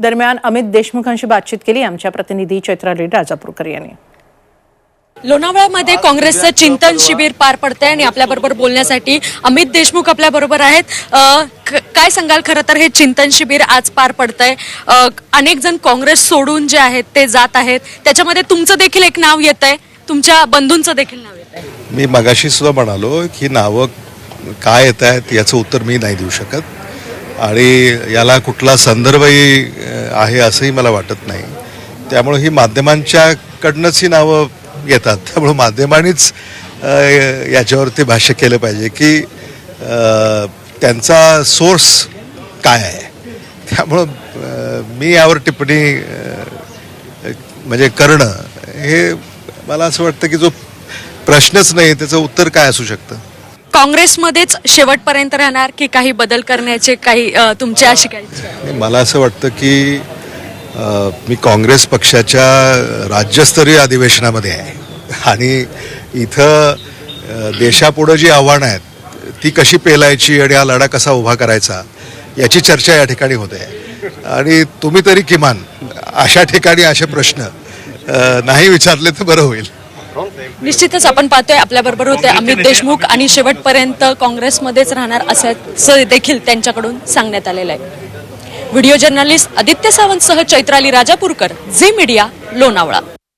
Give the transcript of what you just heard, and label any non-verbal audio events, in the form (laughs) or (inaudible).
दरम्यान अमित देशमुखांशी बातचीत केली आमच्या प्रतिनिधी चैत्राली राजापूरकर यांनी. लोणावळ्यामध्ये काँग्रेसचं चिंतन शिबिर पार पडतंय आणि आपल्याबरोबर बोलण्यासाठी अमित देशमुख आपल्या बरोबर आहेत काय सांगाल खरं तर हे चिंतन शिबिर आज पार पडतंय. अनेक जण काँग्रेस सोडून जे आहेत ते जात आहेत. त्याच्यामध्ये तुमचं देखील एक नाव येत आहे तुमच्या बंधूंचं देखील नाव येत आहे मी मगाशी सुद्धा म्हणालो की नावं काय येत आहेत याचं उत्तर मी नाही देऊ शकत. आणि याला कुठला संदर्भही आहे असंही मला वाटत नाही. त्यामुळे ही माध्यमांच्याकडनंच ही नावं येतात. (laughs) त्यामुळं माध्यमांनीच याच्यावरती भाष्य केलं पाहिजे की त्यांचा सोर्स काय आहे? त्यामुळं मी यावर टिप्पणी म्हणजे करणं हे मला असं वाटतं की जो प्रश्नच नाही त्याचं उत्तर काय असू शकतं? काँग्रेसमध्येच शेवटपर्यंत राहणार की काही बदल करण्याचे काही अ, तुमची अशी काही मला असं वाटतं की मी काँग्रेस पक्षाच्या राज्यस्तरीय अधिवेशनामध्ये आहे. आणि इथं देशापुढं जी आव्हानं आहेत ती कशी पेलायची आणि हा लढा कसा उभा करायचा याची चर्चा या ठिकाणी होते आणि तुम्ही तरी किमान अशा ठिकाणी असे प्रश्न नाही विचारले तर बरं होईल. निश्चितच आपण पाहतोय आपल्या बरोबर होते अमित देशमुख आणि शेवटपर्यंत काँग्रेसमध्येच राहणार असं देखील त्यांच्याकडून सांगण्यात आलेलं आहे. व्हिडिओ जर्नलिस्ट आदित्य सावंत सह चैत्राली राजापूरकर झी मीडिया लोणावळा.